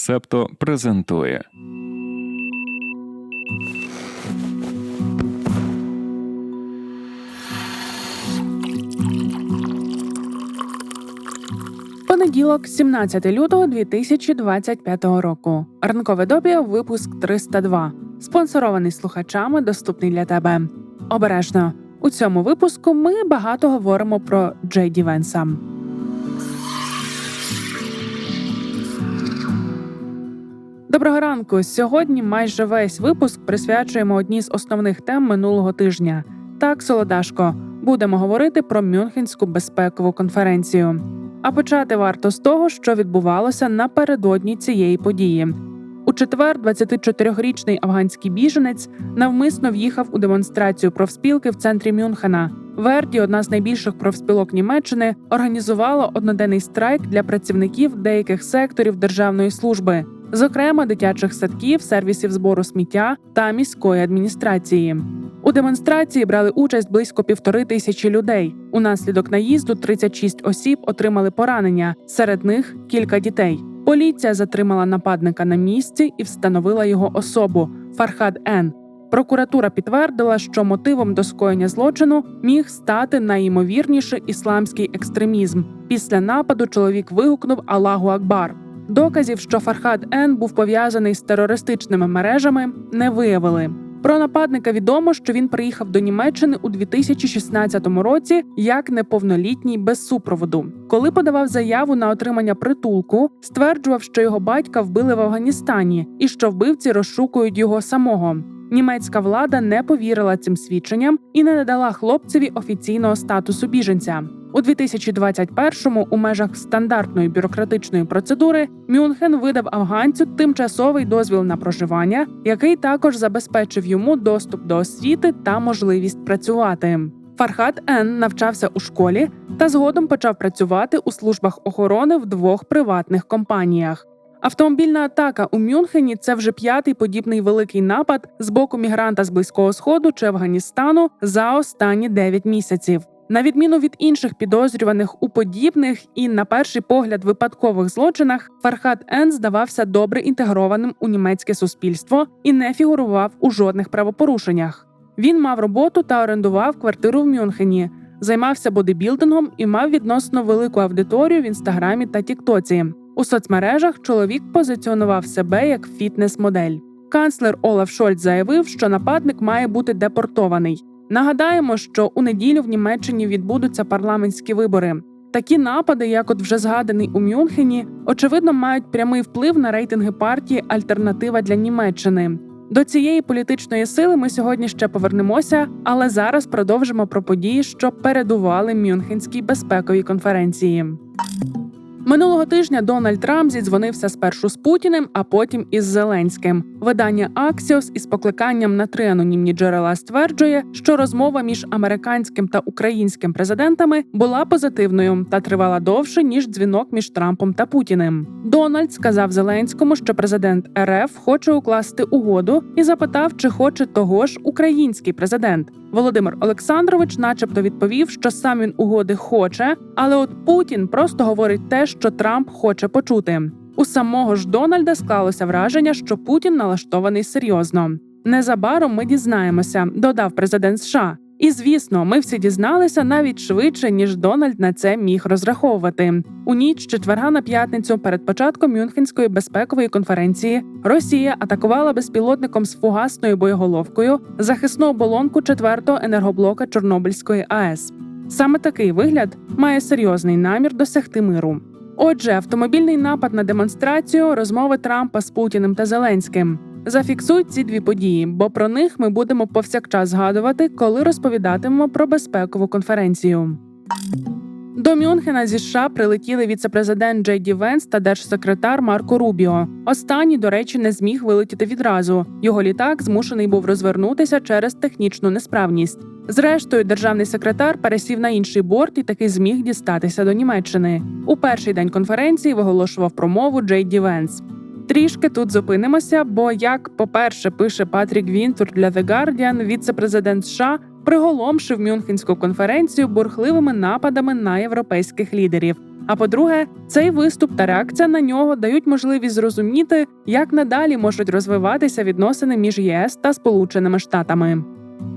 Септо презентує. Понеділок, 17 лютого 2025 року. Ранкове добі, випуск 302. Спонсорований слухачами, доступний для тебе. Обережно. У цьому випуску ми багато говоримо про Джей Ді Доброго ранку. Сьогодні майже весь випуск присвячуємо одній з основних тем минулого тижня. Так, Солодашко, будемо говорити про Мюнхенську безпекову конференцію. А почати варто з того, що відбувалося напередодні цієї події. У четвер 24-річний афганський біженець навмисно в'їхав у демонстрацію профспілки в центрі Мюнхена. Верді, одна з найбільших профспілок Німеччини, організувала одноденний страйк для працівників деяких секторів державної служби, зокрема дитячих садків, сервісів збору сміття та міської адміністрації. У демонстрації брали участь близько півтори тисячі людей. Унаслідок наїзду 36 осіб отримали поранення, серед них кілька дітей. Поліція затримала нападника на місці і встановила його особу Фархад Н. Прокуратура підтвердила, що мотивом до скоєння злочину міг стати найімовірніше ісламський екстремізм. Після нападу чоловік вигукнув Аллаху Акбар. Доказів, що Фархад Н був пов'язаний з терористичними мережами, не виявили. Про нападника відомо, що він приїхав до Німеччини у 2016 році як неповнолітній без супроводу. Коли подавав заяву на отримання притулку, стверджував, що його батька вбили в Афганістані і що вбивці розшукують його самого. Німецька влада не повірила цим свідченням і не надала хлопцеві офіційного статусу біженця. У 2021-му у межах стандартної бюрократичної процедури Мюнхен видав афганцю тимчасовий дозвіл на проживання, який також забезпечив йому доступ до освіти та можливість працювати. Фархат Н навчався у школі та згодом почав працювати у службах охорони в двох приватних компаніях. Автомобільна атака у Мюнхені це вже п'ятий подібний великий напад з боку мігранта з близького сходу чи Афганістану за останні 9 місяців. На відміну від інших підозрюваних у подібних і, на перший погляд, випадкових злочинах, Фархат Н здавався добре інтегрованим у німецьке суспільство і не фігурував у жодних правопорушеннях. Він мав роботу та орендував квартиру в Мюнхені, займався бодибілдингом і мав відносно велику аудиторію в інстаграмі та Тіктоці. У соцмережах чоловік позиціонував себе як фітнес-модель. Канцлер Олаф Шольц заявив, що нападник має бути депортований. Нагадаємо, що у неділю в Німеччині відбудуться парламентські вибори. Такі напади, як от вже згаданий у Мюнхені, очевидно, мають прямий вплив на рейтинги партії Альтернатива для Німеччини. До цієї політичної сили ми сьогодні ще повернемося, але зараз продовжимо про події, що передували Мюнхенській безпековій конференції. Минулого тижня Дональд Трамп зідзвонився спершу з Путіним, а потім із Зеленським. Видання Axios із покликанням на три анонімні джерела стверджує, що розмова між американським та українським президентами була позитивною та тривала довше ніж дзвінок між Трампом та Путіним. Дональд сказав Зеленському, що президент РФ хоче укласти угоду, і запитав, чи хоче того ж український президент. Володимир Олександрович, начебто, відповів, що сам він угоди хоче, але от Путін просто говорить те, що Трамп хоче почути. У самого ж Дональда склалося враження, що Путін налаштований серйозно. Незабаром ми дізнаємося, додав президент США. І звісно, ми всі дізналися навіть швидше, ніж Дональд на це міг розраховувати. У ніч четверга на п'ятницю перед початком Мюнхенської безпекової конференції Росія атакувала безпілотником з фугасною боєголовкою захисну оболонку четвертого енергоблока Чорнобильської АЕС. Саме такий вигляд має серйозний намір досягти миру. Отже, автомобільний напад на демонстрацію, розмови Трампа з Путіним та Зеленським. Зафіксуй ці дві події, бо про них ми будемо повсякчас згадувати, коли розповідатимемо про безпекову конференцію. До Мюнхена зі США прилетіли віцепрезидент Джей Ді Венс та держсекретар Марко Рубіо. Останній, до речі, не зміг вилетіти відразу. Його літак змушений був розвернутися через технічну несправність. Зрештою, державний секретар пересів на інший борт і таки зміг дістатися до Німеччини. У перший день конференції виголошував промову Джей Ді Венс. Трішки тут зупинимося, бо як, по-перше, пише Патрік Вінтур для The Guardian, віце-президент США приголомшив Мюнхенську конференцію бурхливими нападами на європейських лідерів. А по-друге, цей виступ та реакція на нього дають можливість зрозуміти, як надалі можуть розвиватися відносини між ЄС та Сполученими Штатами.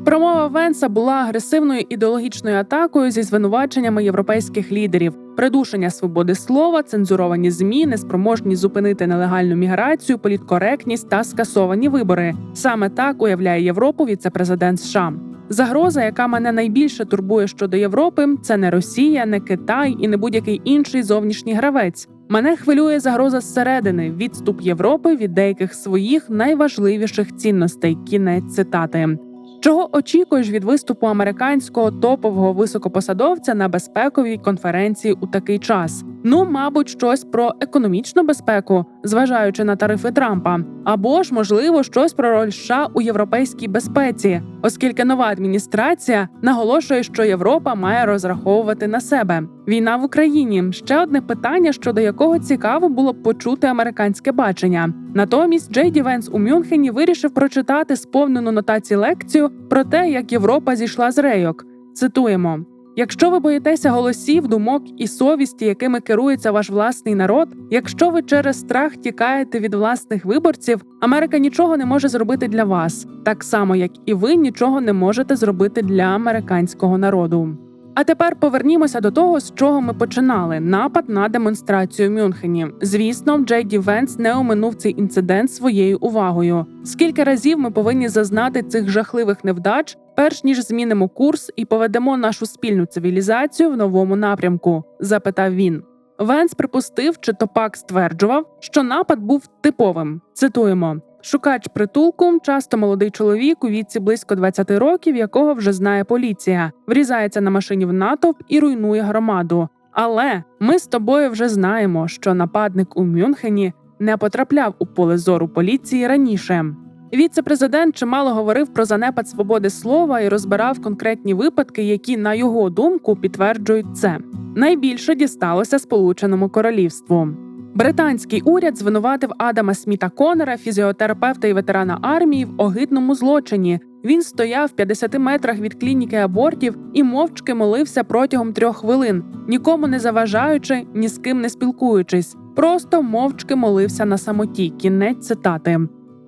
Промова Венса була агресивною ідеологічною атакою зі звинуваченнями європейських лідерів, придушення свободи слова, цензуровані змі, неспроможність зупинити нелегальну міграцію, політкоректність та скасовані вибори. Саме так уявляє Європу віце-президент США. Загроза, яка мене найбільше турбує щодо Європи, це не Росія, не Китай і не будь-який інший зовнішній гравець. Мене хвилює загроза зсередини, відступ Європи від деяких своїх найважливіших цінностей. Кінець цитати. Чого очікуєш від виступу американського топового високопосадовця на безпековій конференції у такий час? Ну, мабуть, щось про економічну безпеку, зважаючи на тарифи Трампа, або ж можливо щось про роль США у європейській безпеці, оскільки нова адміністрація наголошує, що Європа має розраховувати на себе. Війна в Україні ще одне питання, щодо якого цікаво було б почути американське бачення. Натомість Джей Ді Венс у Мюнхені вирішив прочитати сповнену нотації лекцію про те, як Європа зійшла з рейок. Цитуємо. Якщо ви боїтеся голосів, думок і совісті, якими керується ваш власний народ, якщо ви через страх тікаєте від власних виборців, Америка нічого не може зробити для вас, так само як і ви нічого не можете зробити для американського народу. А тепер повернімося до того, з чого ми починали: напад на демонстрацію в Мюнхені. Звісно, Джей Ді Венс не оминув цей інцидент своєю увагою. Скільки разів ми повинні зазнати цих жахливих невдач, перш ніж змінимо курс і поведемо нашу спільну цивілізацію в новому напрямку? запитав він. Венс припустив, чи то пак стверджував, що напад був типовим. Цитуємо. Шукач притулку, часто молодий чоловік у віці близько 20 років, якого вже знає поліція, врізається на машині в натовп і руйнує громаду. Але ми з тобою вже знаємо, що нападник у Мюнхені не потрапляв у поле зору поліції раніше. Віце-президент чимало говорив про занепад свободи слова і розбирав конкретні випадки, які, на його думку, підтверджують це. Найбільше дісталося Сполученому Королівству. Британський уряд звинуватив Адама Сміта Конера, фізіотерапевта і ветерана армії, в огидному злочині. Він стояв в 50 метрах від клініки абортів і мовчки молився протягом трьох хвилин, нікому не заважаючи, ні з ким не спілкуючись. Просто мовчки молився на самоті. Кінець цитати.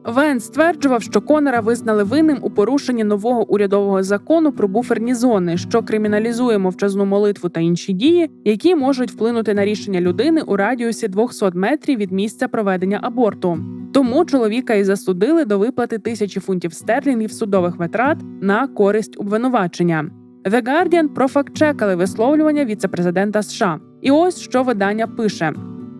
Вен стверджував, що Конера визнали винним у порушенні нового урядового закону про буферні зони, що криміналізує мовчазну молитву та інші дії, які можуть вплинути на рішення людини у радіусі 200 метрів від місця проведення аборту. Тому чоловіка і засудили до виплати тисячі фунтів стерлінгів судових витрат на користь обвинувачення. The Guardian профактчекали висловлювання віцепрезидента США. І ось що видання пише.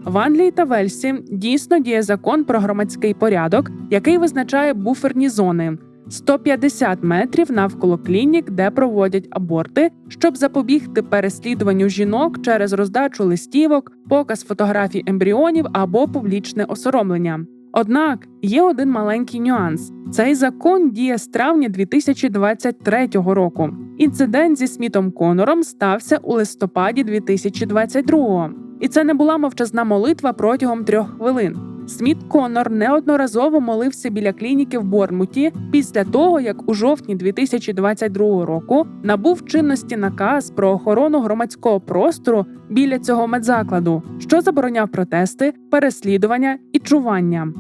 В Англії та Вельсі дійсно діє закон про громадський порядок, який визначає буферні зони 150 метрів навколо клінік, де проводять аборти, щоб запобігти переслідуванню жінок через роздачу листівок, показ фотографій ембріонів або публічне осоромлення. Однак є один маленький нюанс: цей закон діє з травня 2023 року. Інцидент зі Смітом Конором стався у листопаді 2022 і це не була мовчазна молитва протягом трьох хвилин. Сміт Коннор неодноразово молився біля клініки в Бормуті після того, як у жовтні 2022 року набув чинності наказ про охорону громадського простору біля цього медзакладу, що забороняв протести, переслідування і чування.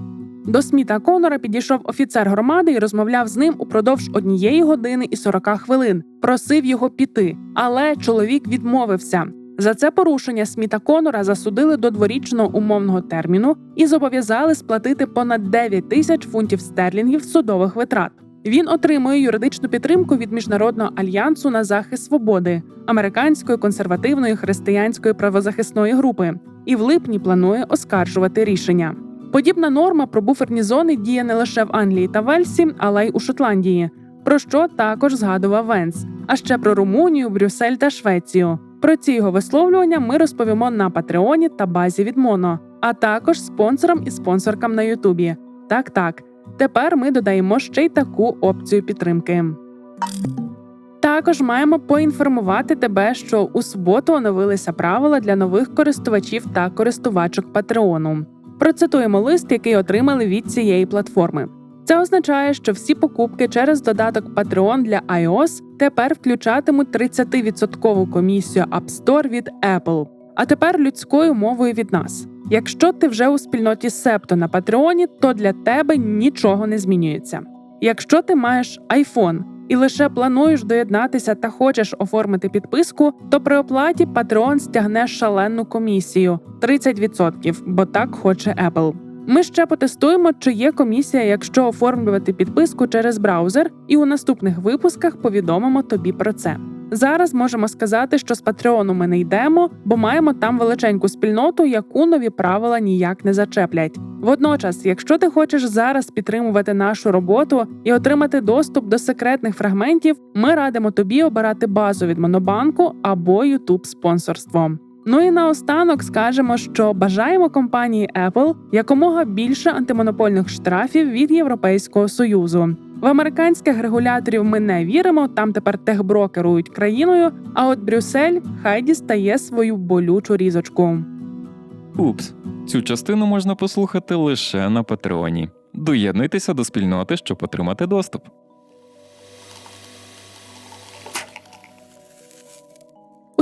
До Сміта Конора підійшов офіцер громади і розмовляв з ним упродовж однієї години і 40 хвилин. Просив його піти, але чоловік відмовився. За це порушення Сміта Конора засудили до дворічного умовного терміну і зобов'язали сплатити понад 9 тисяч фунтів стерлінгів судових витрат. Він отримує юридичну підтримку від міжнародного альянсу на захист свободи, американської консервативної християнської правозахисної групи, і в липні планує оскаржувати рішення. Подібна норма про буферні зони діє не лише в Англії та Вельсі, але й у Шотландії, про що також згадував Венс, а ще про Румунію, Брюссель та Швецію. Про ці його висловлювання ми розповімо на Патреоні та базі від Моно, а також спонсорам і спонсоркам на Ютубі. Так, так. Тепер ми додаємо ще й таку опцію підтримки. Також маємо поінформувати тебе, що у суботу оновилися правила для нових користувачів та користувачок Патреону. Процитуємо лист, який отримали від цієї платформи. Це означає, що всі покупки через додаток Patreon для iOS тепер включатимуть 30% комісію App Store від Apple. А тепер людською мовою від нас. Якщо ти вже у спільноті Септо на Патреоні, то для тебе нічого не змінюється. Якщо ти маєш iPhone і лише плануєш доєднатися та хочеш оформити підписку, то при оплаті Patreon стягне шалену комісію 30%, бо так хоче Apple. Ми ще потестуємо, чи є комісія, якщо оформлювати підписку через браузер, і у наступних випусках повідомимо тобі про це. Зараз можемо сказати, що з Патреону ми не йдемо, бо маємо там величеньку спільноту, яку нові правила ніяк не зачеплять. Водночас, якщо ти хочеш зараз підтримувати нашу роботу і отримати доступ до секретних фрагментів, ми радимо тобі обирати базу від Монобанку або youtube спонсорство. Ну і наостанок скажемо, що бажаємо компанії Apple якомога більше антимонопольних штрафів від Європейського союзу. В американських регуляторів ми не віримо. Там тепер техброкерують країною. А от Брюссель хай дістає свою болючу різочку. Упс, цю частину можна послухати лише на Патреоні. Доєднуйтеся до спільноти, щоб отримати доступ.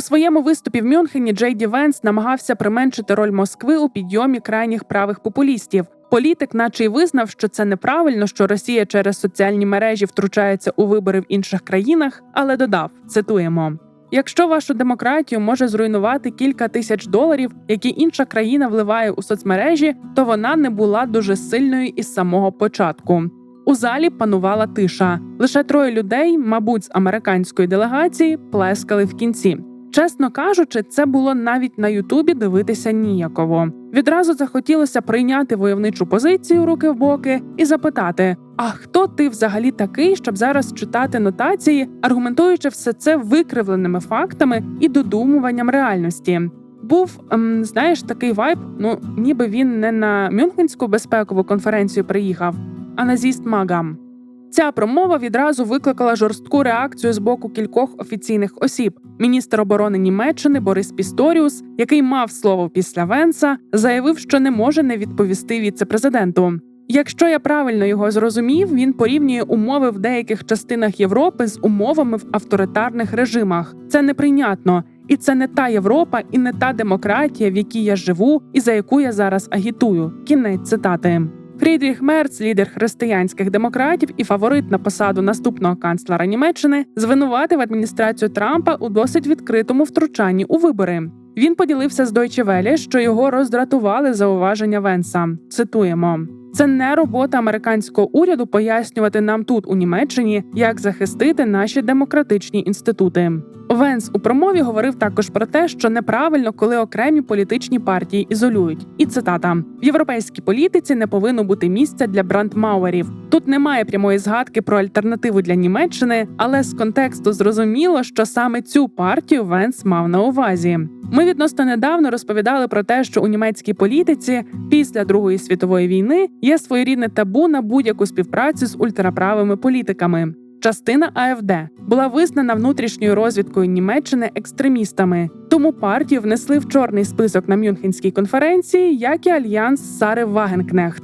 У своєму виступі в Мюнхені Джей Ді Венс намагався применшити роль Москви у підйомі крайніх правих популістів. Політик, наче й визнав, що це неправильно, що Росія через соціальні мережі втручається у вибори в інших країнах, але додав: цитуємо. Якщо вашу демократію може зруйнувати кілька тисяч доларів, які інша країна вливає у соцмережі, то вона не була дуже сильною із самого початку. У залі панувала тиша. Лише троє людей, мабуть, з американської делегації, плескали в кінці. Чесно кажучи, це було навіть на Ютубі дивитися ніяково. Відразу захотілося прийняти войовничу позицію руки в боки і запитати: а хто ти взагалі такий, щоб зараз читати нотації, аргументуючи все це викривленими фактами і додумуванням реальності? Був, ем, знаєш, такий вайб. Ну ніби він не на Мюнхенську безпекову конференцію приїхав, а на зіст Магам. Ця промова відразу викликала жорстку реакцію з боку кількох офіційних осіб. Міністр оборони Німеччини Борис Пісторіус, який мав слово після Венса, заявив, що не може не відповісти віце-президенту. Якщо я правильно його зрозумів, він порівнює умови в деяких частинах Європи з умовами в авторитарних режимах. Це неприйнятно, і це не та Європа і не та демократія, в якій я живу, і за яку я зараз агітую. Кінець цитати. Фрідріх Мерц, лідер християнських демократів і фаворит на посаду наступного канцлера Німеччини, звинуватив адміністрацію Трампа у досить відкритому втручанні у вибори. Він поділився з Deutsche Welle, що його роздратували зауваження Венса. Цитуємо. Це не робота американського уряду пояснювати нам тут, у Німеччині, як захистити наші демократичні інститути. Венс у промові говорив також про те, що неправильно, коли окремі політичні партії ізолюють. І цитата: в європейській політиці не повинно бути місця для брандмауерів. Тут немає прямої згадки про альтернативу для Німеччини, але з контексту зрозуміло, що саме цю партію Венс мав на увазі. Ми відносно недавно розповідали про те, що у німецькій політиці після Другої світової війни є своєрідне табу на будь-яку співпрацю з ультраправими політиками. Частина АФД була визнана внутрішньою розвідкою Німеччини екстремістами, тому партію внесли в чорний список на Мюнхенській конференції, як і альянс Сари Вагенкнехт.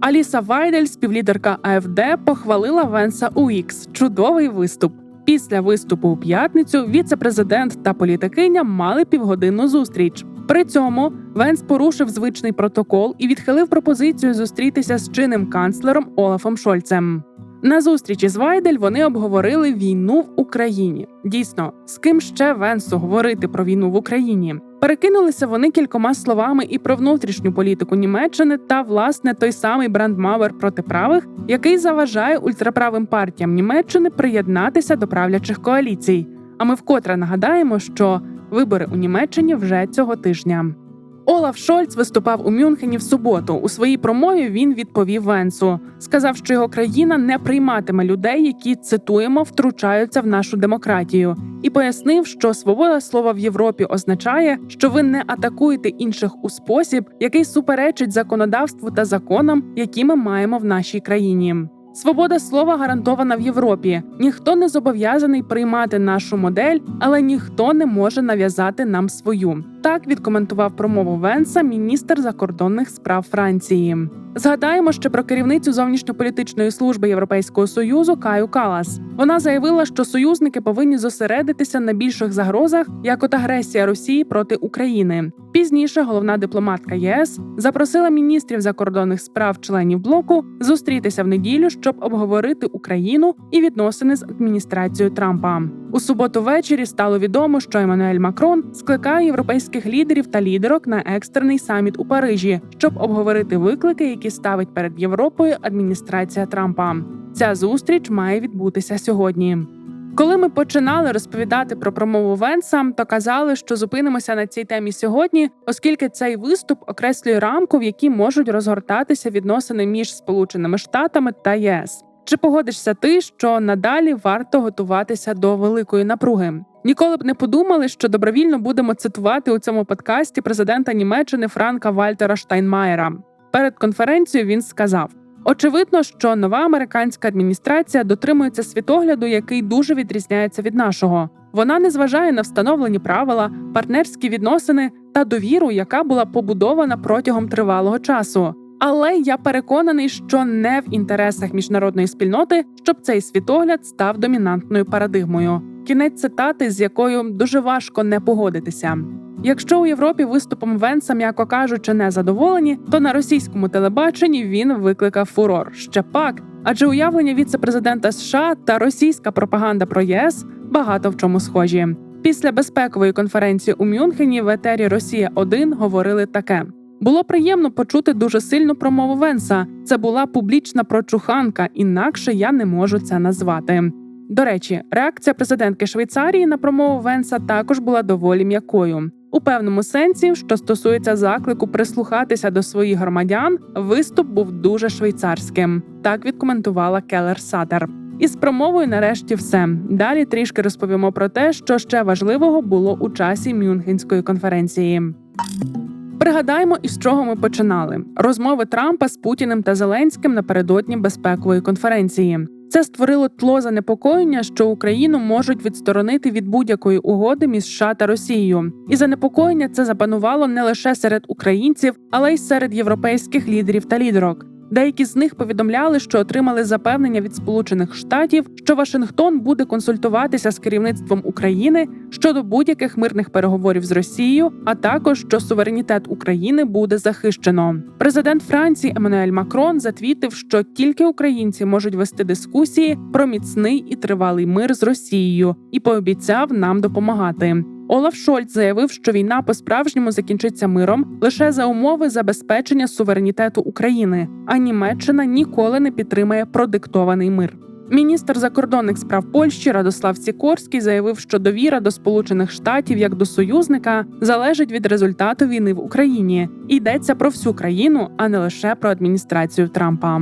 Аліса Вайдель, співлідерка АФД, похвалила Венса у Ікс. Чудовий виступ. Після виступу у п'ятницю віце-президент та політикиня мали півгодинну зустріч. При цьому Венс порушив звичний протокол і відхилив пропозицію зустрітися з чинним канцлером Олафом Шольцем. На зустрічі з Вайдель вони обговорили війну в Україні. Дійсно, з ким ще Венсу говорити про війну в Україні? Перекинулися вони кількома словами і про внутрішню політику Німеччини та власне той самий брандмауер проти правих, який заважає ультраправим партіям Німеччини приєднатися до правлячих коаліцій. А ми вкотре нагадаємо, що вибори у Німеччині вже цього тижня. Олаф Шольц виступав у Мюнхені в суботу. У своїй промові він відповів Венсу. Сказав, що його країна не прийматиме людей, які цитуємо втручаються в нашу демократію, і пояснив, що свобода слова в Європі означає, що ви не атакуєте інших у спосіб, який суперечить законодавству та законам, які ми маємо в нашій країні. Свобода слова гарантована в Європі. Ніхто не зобов'язаний приймати нашу модель, але ніхто не може нав'язати нам свою. Так відкоментував промову Венса міністр закордонних справ Франції. Згадаємо ще про керівницю зовнішньополітичної служби Європейського союзу Каю Калас. Вона заявила, що союзники повинні зосередитися на більших загрозах, як от агресія Росії проти України. Пізніше головна дипломатка ЄС запросила міністрів закордонних справ членів блоку зустрітися в неділю, щоб обговорити Україну і відносини з адміністрацією Трампа. У суботу ввечері стало відомо, що Еммануель Макрон скликає європейських лідерів та лідерок на екстрений саміт у Парижі, щоб обговорити виклики, які ставить перед Європою адміністрація Трампа. Ця зустріч має відбутися сьогодні. Коли ми починали розповідати про промову Венса, то казали, що зупинимося на цій темі сьогодні, оскільки цей виступ окреслює рамку, в якій можуть розгортатися відносини між Сполученими Штатами та ЄС. Чи погодишся ти, що надалі варто готуватися до великої напруги? Ніколи б не подумали, що добровільно будемо цитувати у цьому подкасті президента Німеччини Франка Вальтера Штайнмаєра. Перед конференцією він сказав: очевидно, що нова американська адміністрація дотримується світогляду, який дуже відрізняється від нашого. Вона не зважає на встановлені правила, партнерські відносини та довіру, яка була побудована протягом тривалого часу. Але я переконаний, що не в інтересах міжнародної спільноти, щоб цей світогляд став домінантною парадигмою. Кінець цитати, з якою дуже важко не погодитися. Якщо у Європі виступом Венса, м'яко кажучи, не задоволені, то на російському телебаченні він викликав фурор. Ще пак, адже уявлення віце-президента США та російська пропаганда про ЄС багато в чому схожі. Після безпекової конференції у Мюнхені в етері Росія 1 говорили таке. Було приємно почути дуже сильну промову Венса. Це була публічна прочуханка, інакше я не можу це назвати. До речі, реакція президентки Швейцарії на промову Венса також була доволі м'якою. У певному сенсі, що стосується заклику прислухатися до своїх громадян, виступ був дуже швейцарським. Так відкоментувала Келер Сатер. Із промовою нарешті все. Далі трішки розповімо про те, що ще важливого було у часі Мюнхенської конференції. Пригадаємо, із чого ми починали: розмови Трампа з Путіним та Зеленським напередодні безпекової конференції. Це створило тло занепокоєння, що Україну можуть відсторонити від будь-якої угоди між США та Росією. І занепокоєння це запанувало не лише серед українців, але й серед європейських лідерів та лідерок. Деякі з них повідомляли, що отримали запевнення від Сполучених Штатів, що Вашингтон буде консультуватися з керівництвом України щодо будь-яких мирних переговорів з Росією, а також що суверенітет України буде захищено. Президент Франції Еммануель Макрон затвітив, що тільки українці можуть вести дискусії про міцний і тривалий мир з Росією, і пообіцяв нам допомагати. Олаф Шольц заявив, що війна по-справжньому закінчиться миром лише за умови забезпечення суверенітету України, а Німеччина ніколи не підтримає продиктований мир. Міністр закордонних справ Польщі Радослав Сікорський заявив, що довіра до Сполучених Штатів як до союзника залежить від результату війни в Україні. Йдеться про всю країну, а не лише про адміністрацію Трампа.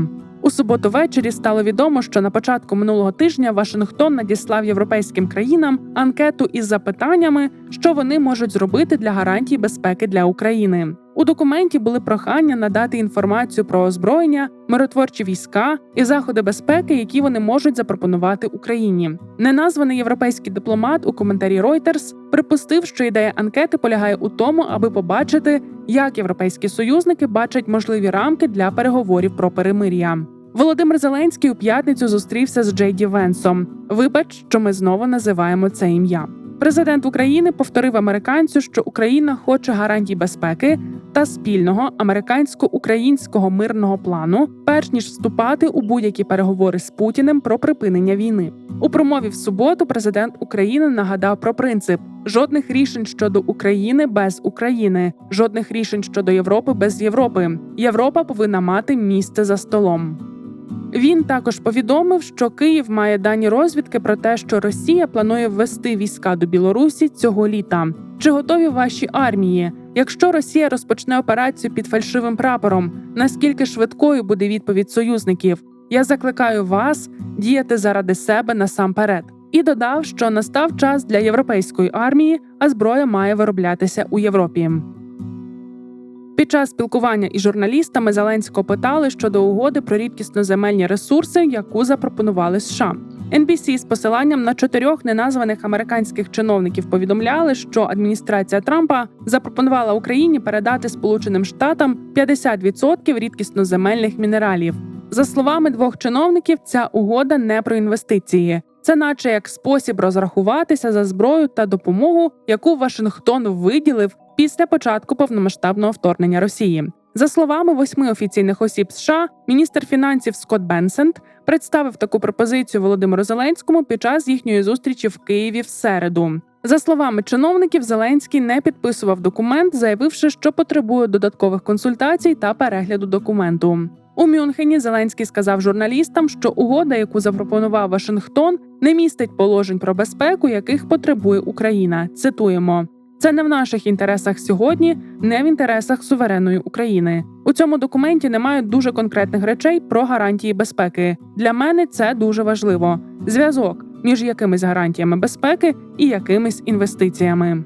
У суботу ввечері стало відомо, що на початку минулого тижня Вашингтон надіслав європейським країнам анкету із запитаннями, що вони можуть зробити для гарантій безпеки для України. У документі були прохання надати інформацію про озброєння, миротворчі війська і заходи безпеки, які вони можуть запропонувати Україні. Неназваний європейський дипломат у коментарі Reuters припустив, що ідея анкети полягає у тому, аби побачити, як європейські союзники бачать можливі рамки для переговорів про перемир'я. Володимир Зеленський у п'ятницю зустрівся з Джей Ді Венсом. Вибач, що ми знову називаємо це ім'я. Президент України повторив американцю, що Україна хоче гарантій безпеки та спільного американсько-українського мирного плану, перш ніж вступати у будь-які переговори з Путіним про припинення війни. У промові в суботу президент України нагадав про принцип: жодних рішень щодо України без України, жодних рішень щодо Європи без Європи. Європа повинна мати місце за столом. Він також повідомив, що Київ має дані розвідки про те, що Росія планує ввести війська до Білорусі цього літа. Чи готові ваші армії? Якщо Росія розпочне операцію під фальшивим прапором, наскільки швидкою буде відповідь союзників? Я закликаю вас діяти заради себе насамперед. І додав, що настав час для європейської армії, а зброя має вироблятися у Європі. Під час спілкування із журналістами Зеленського питали щодо угоди про рідкісноземельні ресурси, яку запропонували США. NBC з посиланням на чотирьох неназваних американських чиновників повідомляли, що адміністрація Трампа запропонувала Україні передати Сполученим Штатам 50% рідкісноземельних мінералів. За словами двох чиновників, ця угода не про інвестиції. Це наче як спосіб розрахуватися за зброю та допомогу, яку Вашингтон виділив після початку повномасштабного вторгнення Росії. За словами восьми офіційних осіб США, міністр фінансів Скотт Бенсент представив таку пропозицію Володимиру Зеленському під час їхньої зустрічі в Києві в середу. За словами чиновників, Зеленський не підписував документ, заявивши, що потребує додаткових консультацій та перегляду документу. У Мюнхені Зеленський сказав журналістам, що угода, яку запропонував Вашингтон, не містить положень про безпеку, яких потребує Україна. Цитуємо. Це не в наших інтересах сьогодні, не в інтересах суверенної України. У цьому документі немає дуже конкретних речей про гарантії безпеки. Для мене це дуже важливо. Зв'язок між якимись гарантіями безпеки і якимись інвестиціями.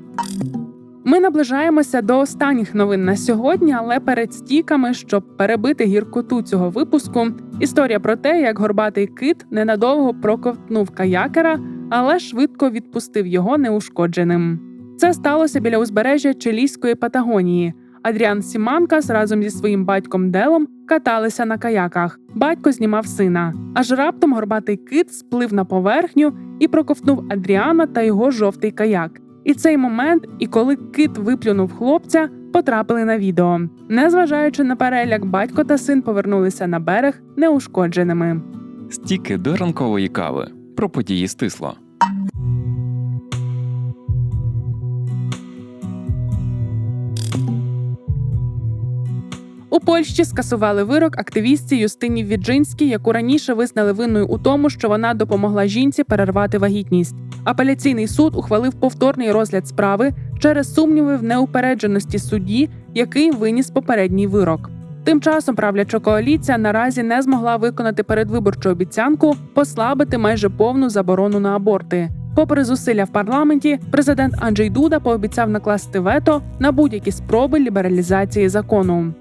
Ми наближаємося до останніх новин на сьогодні, але перед стіками, щоб перебити гіркоту цього випуску, історія про те, як горбатий кит ненадовго проковтнув каякера, але швидко відпустив його неушкодженим. Це сталося біля узбережжя Чилійської Патагонії. Адріан Сіманкас разом зі своїм батьком Делом каталися на каяках. Батько знімав сина. Аж раптом горбатий кит сплив на поверхню і проковтнув Адріана та його жовтий каяк. І цей момент, і коли кит виплюнув хлопця, потрапили на відео. Незважаючи на переляк, батько та син повернулися на берег неушкодженими. Стіки до ранкової кави. Про події стисло. У Польщі скасували вирок активістці Юстині Віджинській, яку раніше визнали винною у тому, що вона допомогла жінці перервати вагітність. Апеляційний суд ухвалив повторний розгляд справи через сумніви в неупередженості судді, який виніс попередній вирок. Тим часом правляча коаліція наразі не змогла виконати передвиборчу обіцянку послабити майже повну заборону на аборти. Попри зусилля в парламенті, президент Анджей Дуда пообіцяв накласти вето на будь-які спроби лібералізації закону.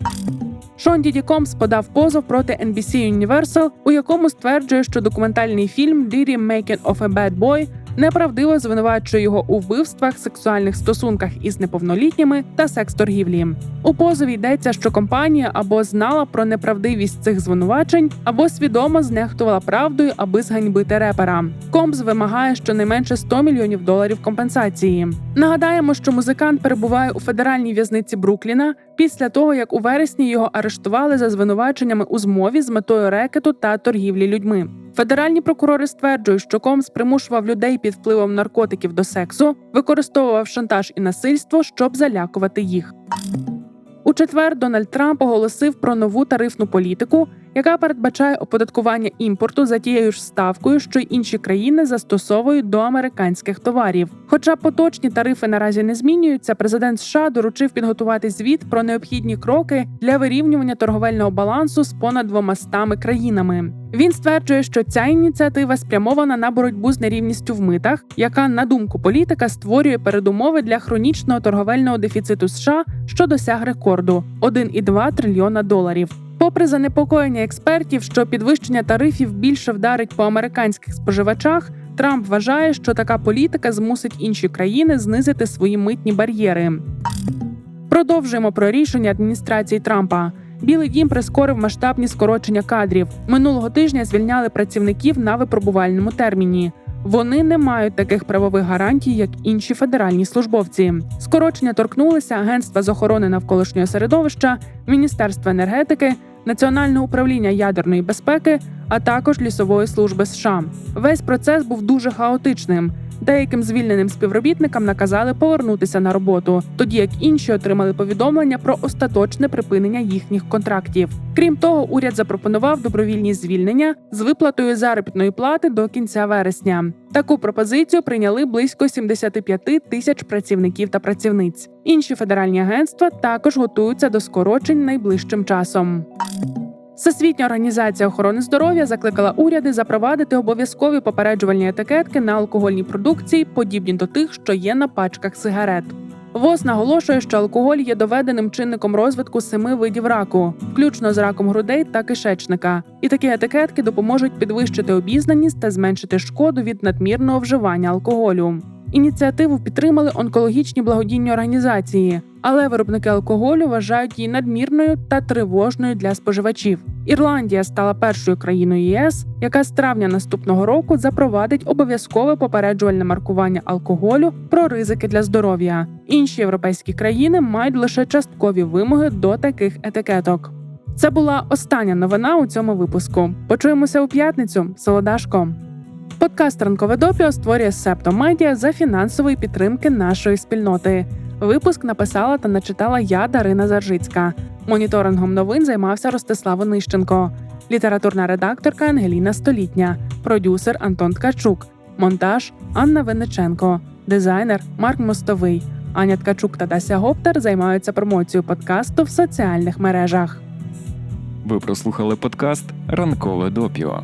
Шон Діді Комс подав позов проти NBC Universal, у якому стверджує, що документальний фільм Diddy Making of a Bad Boy неправдиво звинувачує його у вбивствах, сексуальних стосунках із неповнолітніми та секс-торгівлі. У позові йдеться, що компанія або знала про неправдивість цих звинувачень, або свідомо знехтувала правдою, аби зганьбити репера. Комс вимагає щонайменше 100 мільйонів доларів компенсації. Нагадаємо, що музикант перебуває у федеральній в'язниці Брукліна після того, як у вересні його арештували за звинуваченнями у змові з метою рекету та торгівлі людьми. Федеральні прокурори стверджують, що Комс примушував людей під впливом наркотиків до сексу, використовував шантаж і насильство, щоб залякувати їх. У четвер Дональд Трамп оголосив про нову тарифну політику, яка передбачає оподаткування імпорту за тією ж ставкою, що й інші країни застосовують до американських товарів. Хоча поточні тарифи наразі не змінюються, президент США доручив підготувати звіт про необхідні кроки для вирівнювання торговельного балансу з понад 200 країнами. Він стверджує, що ця ініціатива спрямована на боротьбу з нерівністю в митах, яка, на думку політика, створює передумови для хронічного торговельного дефіциту США, що досяг рекорду 1,2 трильйона доларів. Попри занепокоєння експертів, що підвищення тарифів більше вдарить по американських споживачах, Трамп вважає, що така політика змусить інші країни знизити свої митні бар'єри. Продовжуємо про рішення адміністрації Трампа. Білий дім прискорив масштабні скорочення кадрів. Минулого тижня звільняли працівників на випробувальному терміні. Вони не мають таких правових гарантій, як інші федеральні службовці. Скорочення торкнулися Агентства з охорони навколишнього середовища, Міністерства енергетики, Національного управління ядерної безпеки, а також лісової служби США. Весь процес був дуже хаотичним. Деяким звільненим співробітникам наказали повернутися на роботу, тоді як інші отримали повідомлення про остаточне припинення їхніх контрактів. Крім того, уряд запропонував добровільні звільнення з виплатою заробітної плати до кінця вересня. Таку пропозицію прийняли близько 75 тисяч працівників та працівниць. Інші федеральні агентства також готуються до скорочень найближчим часом. Всесвітня організація охорони здоров'я закликала уряди запровадити обов'язкові попереджувальні етикетки на алкогольній продукції, подібні до тих, що є на пачках сигарет. ВОЗ наголошує, що алкоголь є доведеним чинником розвитку семи видів раку, включно з раком грудей та кишечника. І такі етикетки допоможуть підвищити обізнаність та зменшити шкоду від надмірного вживання алкоголю. Ініціативу підтримали онкологічні благодійні організації, але виробники алкоголю вважають її надмірною та тривожною для споживачів. Ірландія стала першою країною ЄС, яка з травня наступного року запровадить обов'язкове попереджувальне маркування алкоголю про ризики для здоров'я. Інші європейські країни мають лише часткові вимоги до таких етикеток. Це була остання новина у цьому випуску. Почуємося у п'ятницю. Солодашко. Подкаст Ранкове допіо створює Септо Медіа за фінансової підтримки нашої спільноти. Випуск написала та начитала я, Дарина Заржицька. Моніторингом новин займався Ростислав Онищенко, літературна редакторка Ангеліна Столітня, продюсер Антон Ткачук, монтаж Анна Винниченко, дизайнер Марк Мостовий. Аня Ткачук та Дася Гоптер займаються промоцією подкасту в соціальних мережах. Ви прослухали подкаст Ранкове допіо.